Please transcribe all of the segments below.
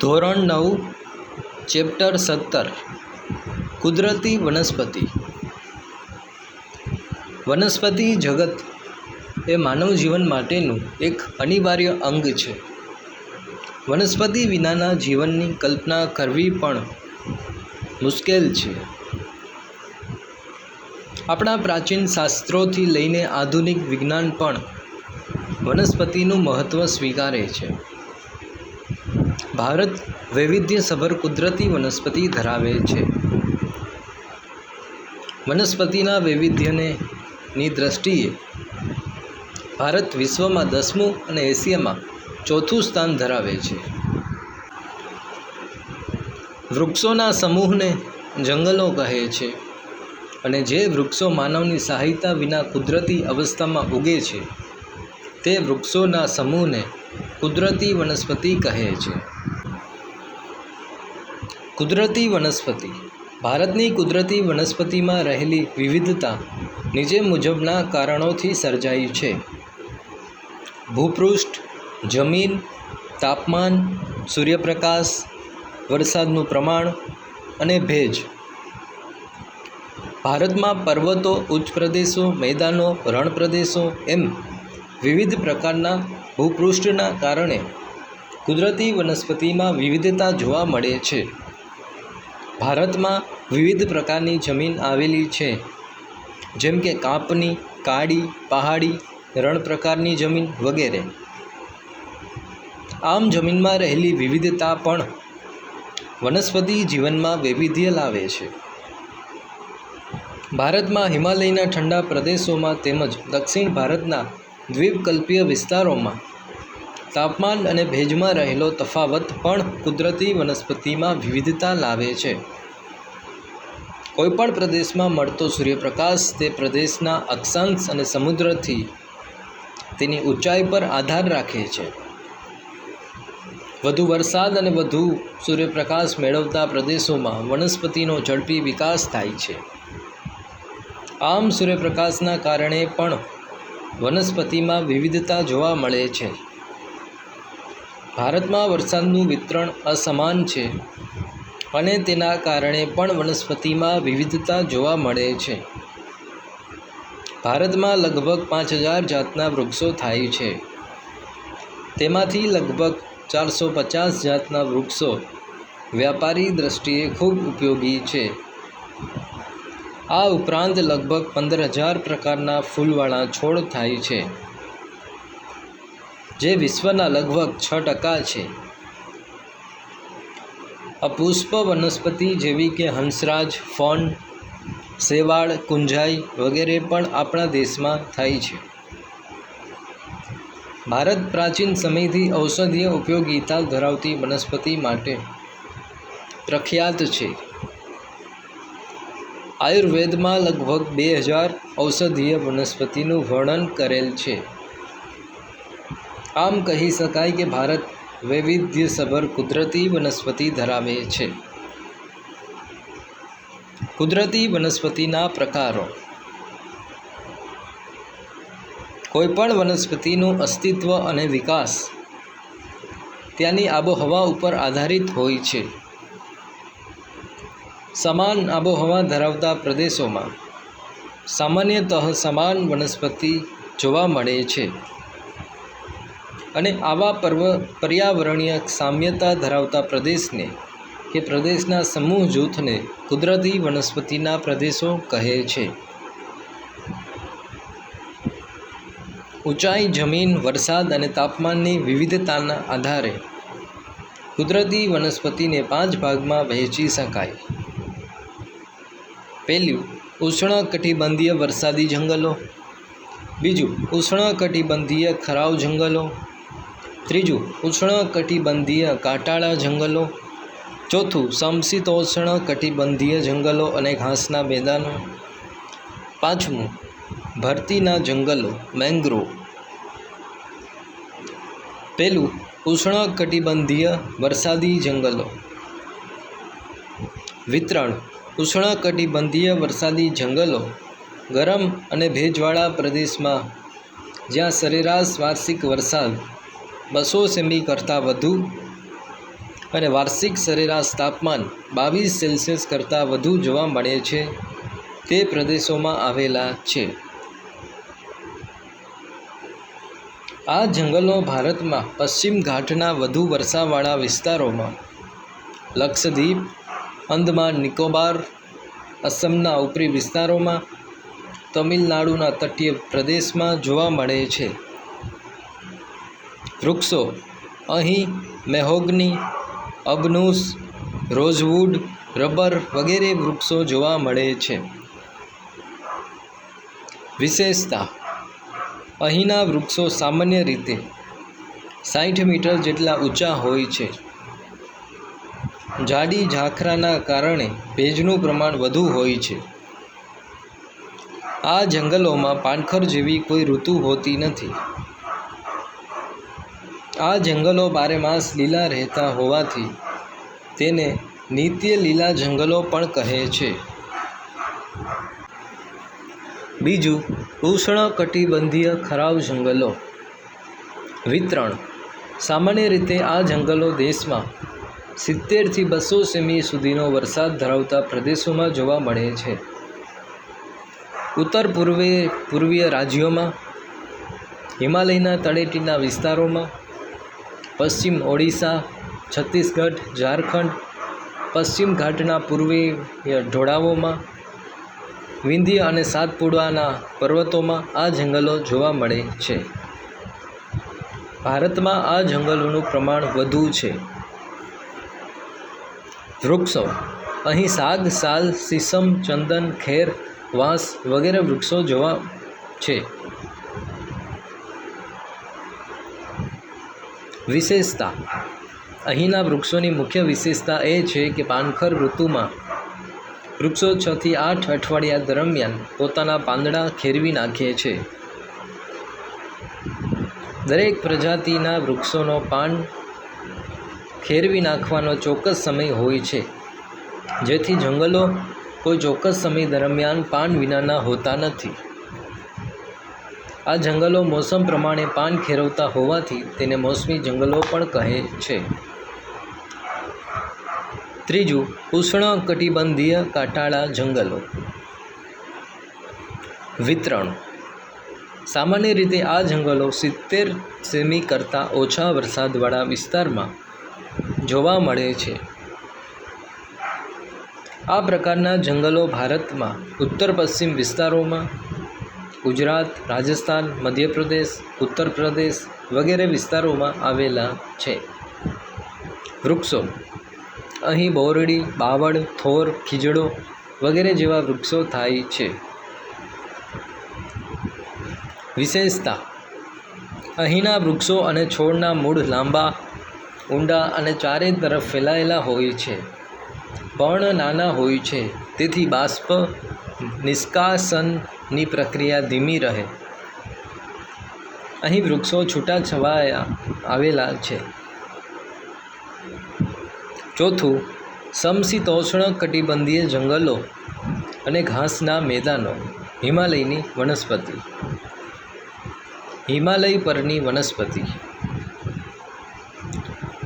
ધોરણ નવ, ચેપ્ટર સત્તર, કુદરતી વનસ્પતિ. વનસ્પતિ જગત એ માનવ જીવન માટેનું એક અનિવાર્ય અંગ છે. વનસ્પતિ વિનાના જીવનની કલ્પના કરવી પણ મુશ્કેલ છે. આપણા પ્રાચીન શાસ્ત્રોથી લઈને આધુનિક વિજ્ઞાન પણ વનસ્પતિનું મહત્ત્વ સ્વીકારે છે. ભારત વૈવિધ્યસભર કુદરતી વનસ્પતિ ધરાવે છે. વનસ્પતિના વૈવિધ્યને ની દ્રષ્ટિએ ભારત વિશ્વમાં દસમું અને એશિયામાં ચોથું સ્થાન ધરાવે છે. વૃક્ષોના સમૂહને જંગલો કહે છે અને જે વૃક્ષો માનવની સહાયતા વિના કુદરતી અવસ્થામાં ઉગે છે, તે વૃક્ષોના સમૂહને કુદરતી વનસ્પતિ કહે છે. કુદરતી વનસ્પતિ. ભારતની કુદરતી વનસ્પતિમાં રહેલી વિવિધતા નીચે મુજબના કારણોથી સર્જાઈ છે. ભૂપૃષ્ઠ, જમીન, તાપમાન, સૂર્યપ્રકાશ, વરસાદનું પ્રમાણ અને ભેજ. ભારતમાં પર્વતો, ઉચ્ચ પ્રદેશો, મેદાનો રણ પ્રદેશો એમ વિવિધ પ્રકારના ભૂપૃષ્ઠના કારણે કુદરતી વનસ્પતિમાં વિવિધતા જોવા મળે છે. ભારતમાં વિવિધ પ્રકારની જમીન આવેલી છે. જેમ કે કાંપની, કાળી, પહાડી રણ પ્રકારની જમીન વગેરે. આમ જમીનમાં રહેલી વિવિધતા પણ વનસ્પતિ જીવનમાં વૈવિધ્ય લાવે છે. ભારતમાં હિમાલયના ઠંડા પ્રદેશોમાં તેમજ દક્ષિણ ભારતના દ્વીપકલ્પીય વિસ્તારોમાં તાપમાન અને ભેજમાં રહેલો તફાવત પણ કુદરતી વનસ્પતિમાં વિવિધતા લાવે છે. કોઈપણ પ્રદેશમાં મળતો સૂર્યપ્રકાશ તે પ્રદેશના અક્ષાંશ અને સમુદ્રથી તેની ઊંચાઈ પર આધાર રાખે છે. વધુ વરસાદ અને વધુ સૂર્યપ્રકાશ મેળવતા પ્રદેશોમાં વનસ્પતિનો ઝડપી વિકાસ થાય છે. આમ સૂર્યપ્રકાશના કારણે પણ વનસ્પતિમાં વિવિધતા જોવા મળે છે. ભારતમાં વરસાદનું વિતરણ અસમાન છે અને તેના કારણે પણ વનસ્પતિમાં વિવિધતા જોવા મળે છે. ભારતમાં લગભગ પાંચ હજાર જાતના વૃક્ષો થાય છે. તેમાંથી લગભગ ચારસો પચાસ જાતના વૃક્ષો વ્યાપારી દ્રષ્ટિએ ખૂબ ઉપયોગી છે. આ ઉપરાંત લગભગ પંદર હજાર પ્રકારના ફૂલવાળા છોડ થાય છે. જે વિશ્વના લગભગ છ ટકા છે. અપુષ્પ વનસ્પતિ જેવી કે હંસરાજ, ફોન શેવાળ કુંજાઈ વગેરે પણ આપણા દેશમાં થાય છે. ભારત પ્રાચીન સમયથી ઔષધીય ઉપયોગીતા ધરાવતી વનસ્પતિ માટે પ્રખ્યાત છે. આયુર્વેદમાં લગભગ બે હજાર ઔષધીય વનસ્પતિનું વર્ણન કરેલ છે. આમ કહી શકાય કે ભારત વૈવિધ્યસભર કુદરતી વનસ્પતિ ધરાવે છે. કુદરતી વનસ્પતિના પ્રકારો. કોઈપણ વનસ્પતિનું અસ્તિત્વ અને વિકાસ ત્યાંની આબોહવા ઉપર આધારિત હોય છે. સમાન આબોહવા ધરાવતા પ્રદેશોમાં સામાન્યતઃ સમાન વનસ્પતિ જોવા મળે છે. અને આવા પર્વ પર્યાવરણીય સામ્યતા ધરાવતા પ્રદેશને કે પ્રદેશના સમૂહ જૂથને કુદરતી વનસ્પતિના પ્રદેશો કહે છે. ઊંચાઈ, જમીન, વરસાદ અને તાપમાનની વિવિધતાના આધારે કુદરતી વનસ્પતિને પાંચ ભાગમાં વહેંચી શકાય. પહેલું, ઉષ્ણકટિબંધીય વરસાદી જંગલો. બીજું, ઉષ્ણકટિબંધીય ખરાવ જંગલો. ત્રીજું, ઉષ્ણકટિબંધીય કાંટાળા જંગલો. ચોથું, સમશીતોષ્ણ કટિબંધીય જંગલો અને ઘાસના મેદાનો. પાંચમું, ભરતીના જંગલો, મેંગ્રોવ. પહેલું, ઉષ્ણકટિબંધીય વરસાદી જંગલો. વિતરણ, ઉષ્ણકટિબંધીય વરસાદી જંગલો ગરમ અને ભેજવાળા પ્રદેશમાં, જ્યાં સરેરાશ વાર્ષિક વરસાદ બસો સેમી કરતાં વધુ અને વાર્ષિક સરેરાશ તાપમાન બાવીસ સેલ્સિયસ કરતાં વધુ જોવા મળે છે તે પ્રદેશોમાં આવેલા છે. આ જંગલો ભારતમાં પશ્ચિમ ઘાટના વધુ વર્ષાવાળા વિસ્તારોમાં લક્ષદ્વીપ, અંદમાન નિકોબાર, અસમના ઉપરી વિસ્તારોમાં તમિલનાડુના તટીય પ્રદેશમાં જોવા મળે છે. વૃક્ષો. અહીં મેહોગની, અબનુસ, રોઝવુડ, રબર વગેરે વૃક્ષો જોવા મળે છે. વિશેષતા, અહીંના વૃક્ષો સામાન્ય રીતે સાઠ મીટર જેટલા ઊંચા હોય છે. જાડી ઝાંખરાના કારણે ભેજનું પ્રમાણ વધુ હોય છે. આ જંગલોમાં પાનખર જેવી કોઈ ઋતુ હોતી નથી. આ જંગલો બારેમાસ લીલા રહેતા હોવાથી તેને નિત્ય લીલા જંગલો પણ કહે છે. બીજું, ઉષ્ણકટિબંધીય ખરાબ જંગલો. વિતરણ. સામાન્ય રીતે આ જંગલો દેશમાં સિત્તેરથી બસો સેમી સુધીનો વરસાદ ધરાવતા પ્રદેશોમાં જોવા મળે છે. ઉત્તર પૂર્વે, પૂર્વીય રાજ્યોમાં, હિમાલયના તળેટીના વિસ્તારોમાં પશ્ચિમ ઓડિશા, છત્તીસગઢ, ઝારખંડ, પશ્ચિમ ઘાટના પૂર્વીય ઢોળાવોમાં, વિંધ્ય અને સાતપુડાના પર્વતોમાં આ જંગલો જોવા મળે છે. ભારતમાં આ જંગલોનું પ્રમાણ વધુ છે. વૃક્ષો. અહીં સાગ, સાલ સીસમ ચંદન, ખેર, વાંસ વગેરે વૃક્ષો જોવા છે. વિશેષતા. અહીંના વૃક્ષોની મુખ્ય વિશેષતા એ છે કે પાનખર ઋતુમાં વૃક્ષો છથી આઠ અઠવાડિયા દરમિયાન પોતાના પાંદડા ખેરવી નાખે છે. દરેક પ્રજાતિના વૃક્ષોનો પાન ખેરવી નાખવાનો ચોક્કસ સમય હોય છે. જેથી જંગલો કોઈ ચોક્કસ સમય દરમિયાન પાન વિનાના હોતા નથી. આ જંગલો મોસમ પ્રમાણે પાન ખેરવતા હોવાથી તેને મોસમી જંગલો પણ કહે છે. ત્રીજું ઉષ્ણકટિબંધીય કાંટાળા જંગલો. વિતરણ. સામાન્ય રીતે આ જંગલો સિત્તેર સેમી કરતાં ઓછા વરસાદવાળા વિસ્તારમાં જોવા મળે છે. આ પ્રકારના જંગલો ભારતમાં ઉત્તર પશ્ચિમ વિસ્તારોમાં ગુજરાત, રાજસ્થાન, મધ્યપ્રદેશ ઉત્તર પ્રદેશ વગેરે વિસ્તારોમાં આવેલા છે. વૃક્ષો. અહીં બોરડી, બાવળ, થોર, ખીજડો વગેરે જેવા વૃક્ષો થાય છે. વિશેષતા. અહીંના વૃક્ષો અને છોડના મૂળ લાંબા, ઊંડા અને ચારે તરફ ફેલાયેલા હોય છે. પણ નાના હોય છે. તેથી બાષ્પ નિષ્કાસનની પ્રક્રિયા ધીમી રહે. અહીં વૃક્ષો છૂટા છવાયા આવેલા છે. ચોથું સમશીતોષ્ણ કટિબંધીય જંગલો અને ઘાસના મેદાનો, હિમાલયની વનસ્પતિ. હિમાલય પરની વનસ્પતિ.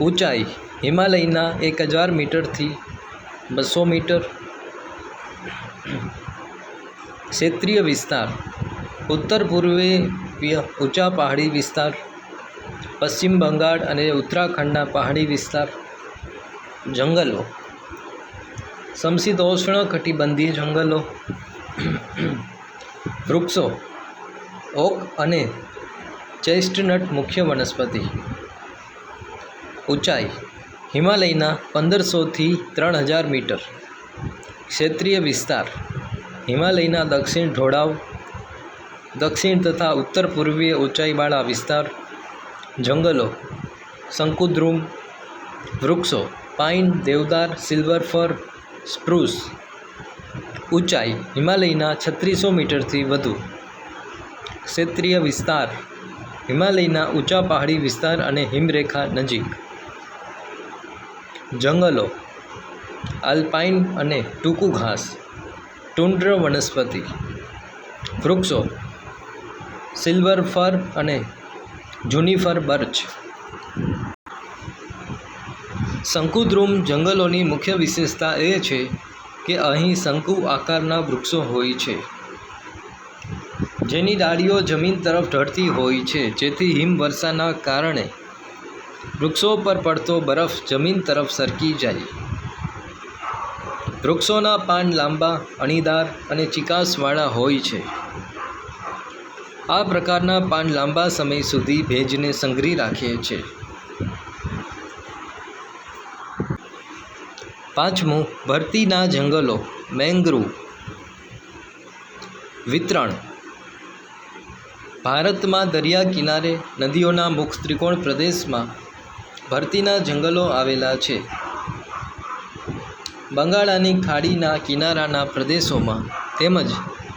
ઊંચાઈ, હિમાલયના એક હજાર મીટરથી બસો મીટર ક્ષેત્રીય વિસ્તાર, ઉત્તર પૂર્વે ઊંચા પહાડી વિસ્તાર, પશ્ચિમ બંગાળ અને ઉત્તરાખંડના પહાડી વિસ્તાર, જંગલો સમશીતોષ્ણ કટિબંધીય જંગલો, વૃક્ષો, ઓક અને ચેસ્ટનટ મુખ્ય વનસ્પતિ, ઊંચાઈ, હિમાલયના પંદરસોથી ત્રણ હજાર મીટર, ક્ષેત્રીય વિસ્તાર હિમાલયના દક્ષિણ ઢોળાવ, દક્ષિણ તથા ઉત્તર પૂર્વીય ઊંચાઈવાળા વિસ્તાર, જંગલો, શંકુદ્રુમ, વૃક્ષો, પાઇન, દેવદાર, સિલ્વર ફર, સ્પ્રુસ. ઊંચાઈ હિમાલયના છત્રીસો મીટરથી વધુ. ક્ષેત્રીય વિસ્તાર, હિમાલયના ઊંચા પહાડી વિસ્તાર અને હિમરેખા નજીક. જંગલો, આલ્પાઇન અને ટૂંકું ઘાસ. ટુંડ્ર વનસ્પતિ, વૃક્ષો, સિલ્વર ફર અને જુનિફર બર્ચ. શંકુદ્રુમ જંગલોની મુખ્ય વિશેષતા એ છે કે અહીં શંકુ આકારના વૃક્ષો હોય છે. જેની ડાળીઓ જમીન તરફ ઢળતી હોય છે, જેથી હિમવર્ષાના કારણે વૃક્ષો પર પડતો બરફ જમીન તરફ સરકી જાય. વૃક્ષોના પાન લાંબા, અણીદાર અને ચિકાસવાળા હોય છે. આ પ્રકારના પાન લાંબા સમય સુધી ભેજને સંઘરી રાખે છે. પાંચમું, ભરતીના જંગલો મેંગ્રુવ વિતરણ. ભારતમાં દરિયા કિનારે નદીઓના મુખ ત્રિકોણ પ્રદેશમાં ભરતીના જંગલો આવેલા છે. બંગાળાની ખાડીના કિનારાના પ્રદેશોમાં તેમજ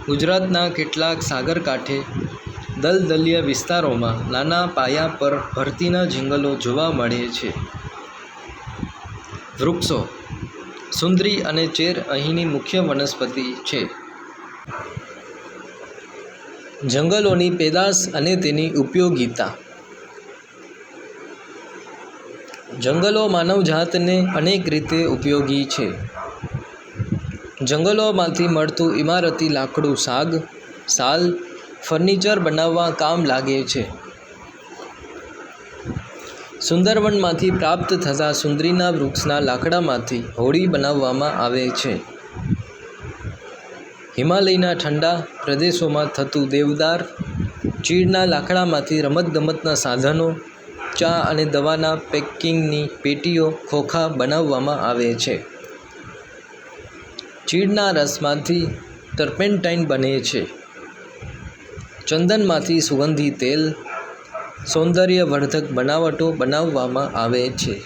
ગુજરાતના કેટલાક સાગરકાંઠે દલદલીય વિસ્તારોમાં નાના પાયા પર ભરતીના જંગલો જોવા મળે છે. વૃક્ષો, સુંદરી અને ચેર અહીંની મુખ્ય વનસ્પતિ છે. જંગલોની પેદાશ અને તેની ઉપયોગિતા જંગલો માનવજાતને અનેક રીતે ઉપયોગી છે. જંગલોમાંથી મળતું ઇમારતી લાકડું, સાગ, સાલ, ફર્નિચર બનાવવા કામ લાગે છે. સુંદરવનમાંથી પ્રાપ્ત થતા સુંદરીના વૃક્ષના લાકડામાંથી હોડી બનાવવામાં આવે છે. હિમાલયના ઠંડા પ્રદેશોમાં થતું દેવદાર, ચીડના લાકડામાંથી રમતગમતના સાધનો ચા અને દવાના પેકિંગની પેટીઓ ખોખા બનાવવામાં આવે છે. ચીડના રસમાંથી ટર્પેન્ટાઇન બને છે. ચંદનમાંથી સુગંધી તેલ, સૌંદર્યવર્ધક બનાવટો બનાવવામાં આવે છે.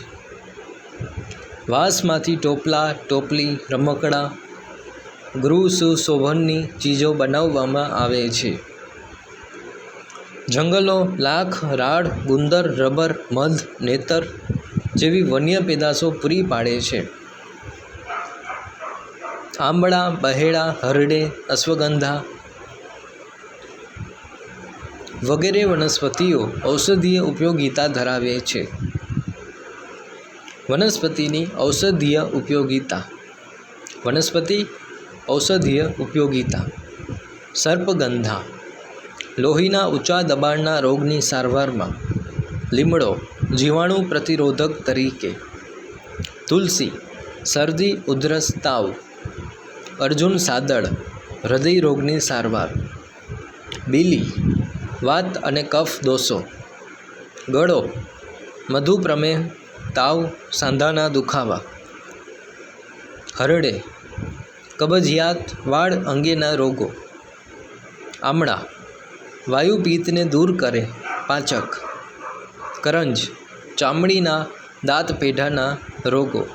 વાંસમાંથી ટોપલા, ટોપલી, રમકડા, ગૃહ સુશોભનની ચીજો બનાવવામાં આવે છે. જંગલો, લાખ, રાડ, ગુંદર, રબર, મધ, નેતર જેવી વન્ય પેદાશો પૂરી પાડે છે. આંબળા બહેડા હરડે, અશ્વગંધા વગેરે વનસ્પતિઓ ઔષધીય ઉપયોગિતા ધરાવે છે. વનસ્પતિની ઔષધીય ઉપયોગિતા વનસ્પતિ ઔષધીય ઉપયોગિતા. સર્પગંધા લોહીના ઊંચા દબાણના રોગની સારવારમાં લીમડો જીવાણુ પ્રતિરોધક તરીકે. તુલસી, શરદી, ઉધરસ, તાવ, અર્જુન સાદળ, હૃદય રોગની સારવાર. બીલી, વાત અને કફ દોષો. ગળો, મધુપ્રમેહ, તાવ, સાંધાના દુખાવા. હરડે, કબજિયાત, વાળ અંગેના રોગો. આમળા વાયુપિત્તને દૂર કરે પાચક. કરંજ, ચામડીના દાંત પેઢાના રોગો.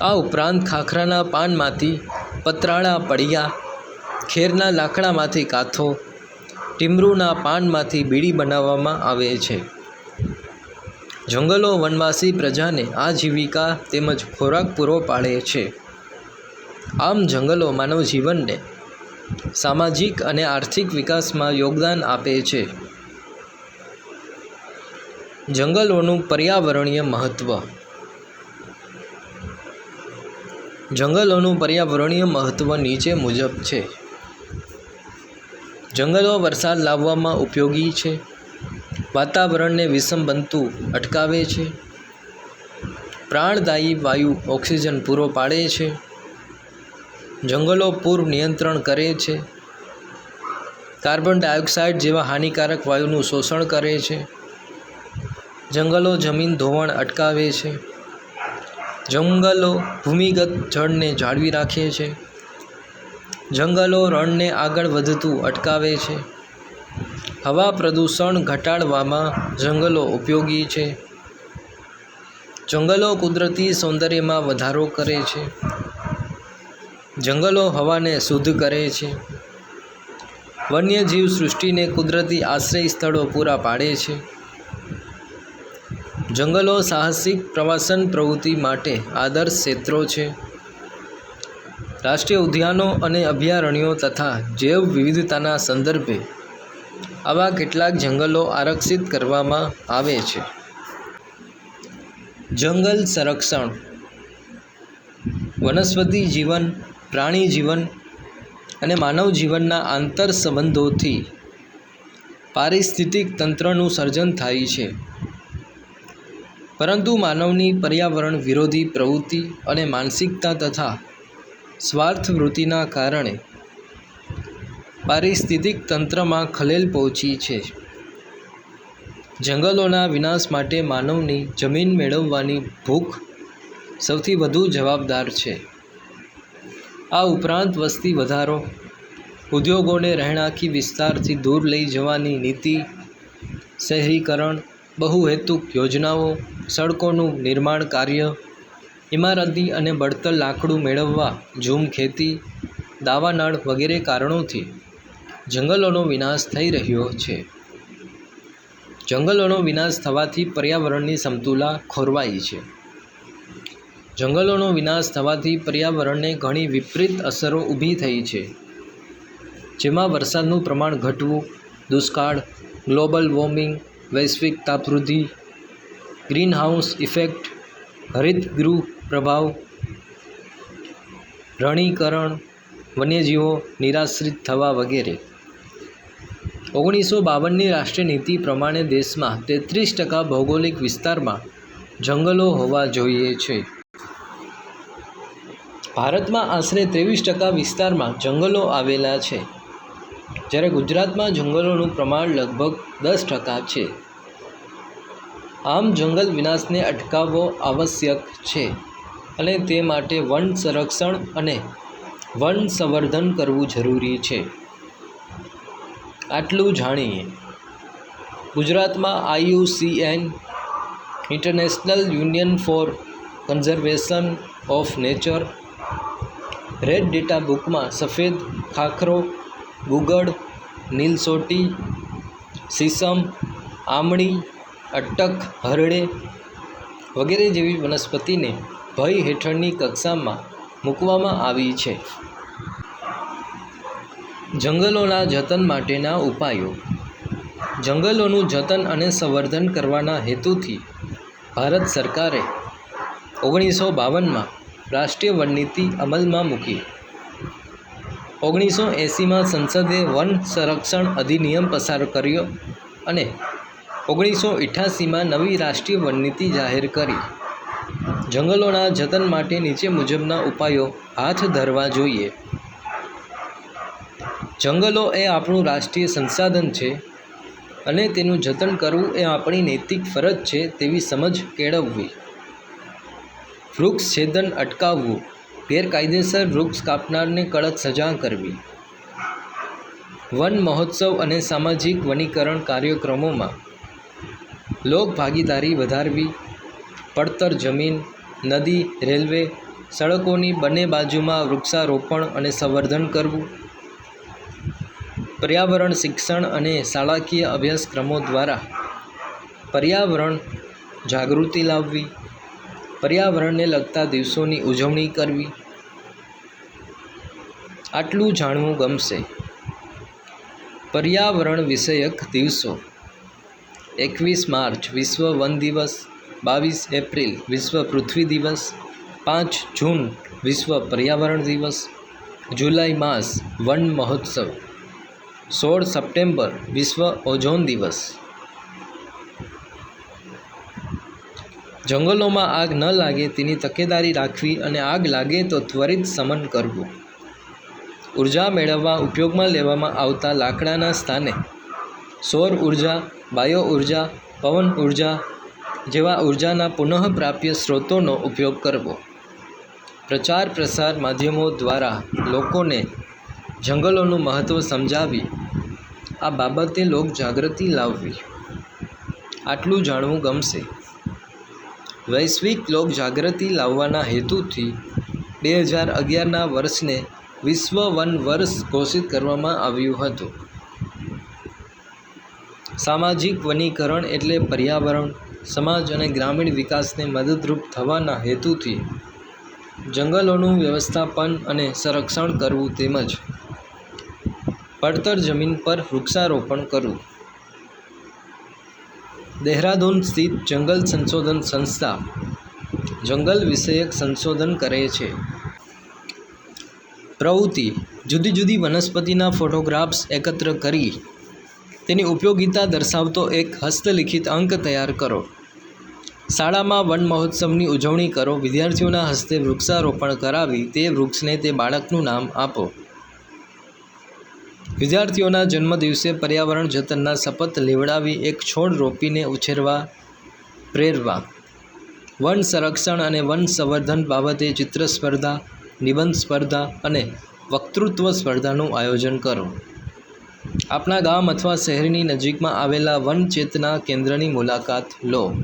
આ ઉપરાંત ખાખરાના પાનમાંથી પતરાળા પડિયા, ખેરના લાકડામાંથી કાથો, ટીમરૂના પાનમાંથી બીડી બનાવવામાં આવે છે. જંગલો વનવાસી પ્રજાને આજીવિકા તેમજ ખોરાક પૂરો પાડે છે. આમ જંગલો માનવ જીવનને સામાજિક અને આર્થિક વિકાસમાં યોગદાન આપે છે. જંગલોનું પર્યાવરણીય મહત્ત્વ જંગલોનું પર્યાવરણીય મહત્ત્વ નીચે મુજબ છે. જંગલો વરસાદ લાવવામાં ઉપયોગી છે. વાતાવરણને વિષમ બનતું અટકાવે છે. પ્રાણદાયી વાયુ ઓક્સિજન પૂરો પાડે છે. જંગલો પૂર નિયંત્રણ કરે છે. કાર્બન ડાયોક્સાઇડ જેવા હાનિકારક વાયુનું શોષણ કરે છે. જંગલો જમીન ધોવાણ અટકાવે છે. જંગલો ભૂમિગત જળને જાળવી રાખે છે. જંગલો રણને આગળ વધતું અટકાવે છે. હવા પ્રદૂષણ ઘટાડવામાં જંગલો ઉપયોગી છે. જંગલો કુદરતી સૌંદર્યમાં વધારો કરે છે. જંગલો હવાને શુદ્ધ કરે છે. વન્યજીવ સૃષ્ટિને કુદરતી આશ્રય સ્થળો પૂરા પાડે છે. જંગલો સાહસિક પ્રવાસન પ્રવૃત્તિ માટે આદર્શ ક્ષેત્રો છે. રાષ્ટ્રીય ઉદ્યાનો અને અભયારણ્યો તથા જૈવ વિવિધતાના સંદર્ભે આવા કેટલાક જંગલો આરક્ષિત કરવામાં આવે છે. જંગલ સંરક્ષણ વનસ્પતિ જીવન પ્રાણી જીવન અને માનવ જીવનના આંતર સંબંધોથી પારિસ્થિતિક તંત્રનું સર્જન થાય છે. પરંતુ માનવની પર્યાવરણ વિરોધી પ્રવૃત્તિ અને માનસિકતા તથા સ્વાર્થ વૃત્તિના કારણે પારિસ્થિતિક તંત્રમાં ખલેલ પહોંચી છે. જંગલોના વિનાશ માટે માનવની જમીન મેળવવાની ભૂખ સૌથી વધુ જવાબદાર છે. આ ઉપરાંત વસ્તી વધારો, ઉદ્યોગોને રહેણાંકી વિસ્તારથી દૂર લઈ જવાની નીતિ, શહેરીકરણ, બહુહેતુક યોજનાઓ, સડકોનું નિર્માણ કાર્ય, ઇમારતી અને બળતર લાકડું મેળવવા, ઝૂમ ખેતી, દાવાનળ વગેરે કારણોથી જંગલોનો વિનાશ થઈ રહ્યો છે. જંગલોનો વિનાશ થવાથી પર્યાવરણની સમતુલા ખોરવાઈ છે. જંગલોનો વિનાશ થવાથી પર્યાવરણને ઘણી વિપરીત અસરો ઊભી થઈ છે. જેમાં વરસાદનું પ્રમાણ ઘટવું, દુષ્કાળ, ગ્લોબલ વોર્મિંગ, વૈશ્વિક તાપવૃદ્ધિ, ગ્રીનહાઉસ ઇફેક્ટ હરિતગૃહ પ્રભાવ, રણીકરણ, વન્યજીવો નિરાશ્રિત થવા વગેરે. ઓગણીસો બાવનની રાષ્ટ્રીય નીતિ પ્રમાણે દેશમાં તેત્રીસ ટકા ભૌગોલિક વિસ્તારમાં જંગલો હોવા જોઈએ છે. ભારતમાં આશરે ત્રેવીસ ટકા વિસ્તારમાં જંગલો આવેલા છે. જ્યારે ગુજરાતમાં જંગલોનું પ્રમાણ લગભગ દસ ટકા છે. આમ જંગલ વિનાશને અટકાવવો આવશ્યક છે અને તે માટે વન સંરક્ષણ અને વન સંવર્ધન કરવું જરૂરી છે. આટલું જાણીએ. ગુજરાતમાં IUCN International Union for Conservation of Nature red data બુકમાં સફેદ ખાખરો, ગુગળ નીલસોટી સીસમ, આમળી, અટક, હરડે વગેરે જેવી વનસ્પતિને ભય હેઠળની કક્ષામાં મૂકવામાં આવી છે. જંગલોના જતન માટેના ઉપાયો. જંગલોનું જતન અને સંવર્ધન કરવાના હેતુથી ભારત સરકારે ઓગણીસો બાવનમાં રાષ્ટ્રીય વનનીતિ અમલમાં મૂકી. ઓગણીસો એંસીમાં સંસદે વન સંરક્ષણ અધિનિયમ પસાર કર્યો અને ઓગણીસો અઠ્યાસીમાં નવી રાષ્ટ્રીય વનનીતિ જાહેર કરી. જંગલોના જતન માટે નીચે મુજબના ઉપાયો હાથ ધરવા જોઈએ. જંગલો એ આપણું રાષ્ટ્રીય સંસાધન છે અને તેનું જતન કરવું એ આપણી નૈતિક ફરજ છે તેવી સમજ કેળવવી. વૃક્ષ છેદન અટકાવવું. ગેરકાયદેસર વૃક્ષ કાપનારને કડક સજા કરવી. વન મહોત્સવ અને સામાજિક વનીકરણ કાર્યક્રમોમાં લોક ભાગીદારી વધારવી. પડતર જમીન, નદી, રેલવે, સડકોની બંને બાજુમાં વૃક્ષારોપણ અને સંવર્ધન કરવું. પર્યાવરણ શિક્ષણ અને શાળાકીય અભ્યાસક્રમો દ્વારા પર્યાવરણ જાગૃતિ લાવવી. પર્યાવરણને લગતા દિવસોની ઉજવણી કરવી. આટલું જાણવું ગમશે. પર્યાવરણ વિષયક દિવસો. એકવીસ માર્ચ, વિશ્વ વન દિવસ. બાવીસ એપ્રિલ, વિશ્વ પૃથ્વી દિવસ. પાંચ જૂન, વિશ્વ પર્યાવરણ દિવસ. જુલાઈ માસ, વન મહોત્સવ. સોળ સપ્ટેમ્બર, વિશ્વ ઓઝોન દિવસ. જંગલોમાં આગ ન લાગે તેની તકેદારી રાખવી અને આગ લાગે તો ત્વરિત સમન કરવું. ઊર્જા મેળવવા ઉપયોગમાં લેવામાં આવતા લાકડાના સ્થાને સૌર ઊર્જા, બાયો ઊર્જા, પવન ઊર્જા જેવા ઉર્જાના પુનઃપ્રાપ્ય સ્ત્રોતોનો ઉપયોગ કરવો. પ્રચાર પ્રસાર માધ્યમો દ્વારા લોકોને જંગલોનું મહત્ત્વ સમજાવી આ બાબતે લોક જાગૃતિ લાવવી. આટલું જાણવું ગમશે. વૈશ્વિક લોક જાગૃતિ લાવવાના હેતુથી બે હજાર અગિયારના વર્ષને વિશ્વ વન વર્ષ ઘોષિત કરવામાં આવ્યું હતું. સામાજિક વનીકરણ એટલે પર્યાવરણ, સમાજ અને ગ્રામીણ વિકાસને મદદરૂપ થવાના હેતુથી જંગલોનું વ્યવસ્થાપન અને સંરક્ષણ કરવું તેમજ પડતર જમીન પર વૃક્ષારોપણ કરવું. દહેરાદૂન સ્થિત જંગલ સંશોધન સંસ્થા જંગલ વિષયક સંશોધન કરે છે. પ્રવૃત્તિ જુદી જુદી વનસ્પતિના ફોટોગ્રાફ્સ એકત્ર કરી તેની ઉપયોગિતા દર્શાવતો એક હસ્તલિખિત અંક તૈયાર કરો. શાળામાં વન મહોત્સવની ઉજવણી કરો, વિદ્યાર્થીઓના હસ્તે વૃક્ષારોપણ કરાવી તે વૃક્ષને તે બાળકનું નામ આપો. વિદ્યાર્થીઓના જન્મદિવસે પર્યાવરણ જતનના શપથ લેવડાવી, એક છોડ રોપીને ઉછેરવા, પ્રેરવા. વન સંરક્ષણ અને વન સંવર્ધન બાબતે ચિત્ર સ્પર્ધા, નિબંધ સ્પર્ધા અને વક્તૃત્વ સ્પર્ધાનું આયોજન કરો. આપણા ગામ અથવા શહેરની નજીકમાં આવેલા વન ચેતના કેન્દ્રની મુલાકાત લો.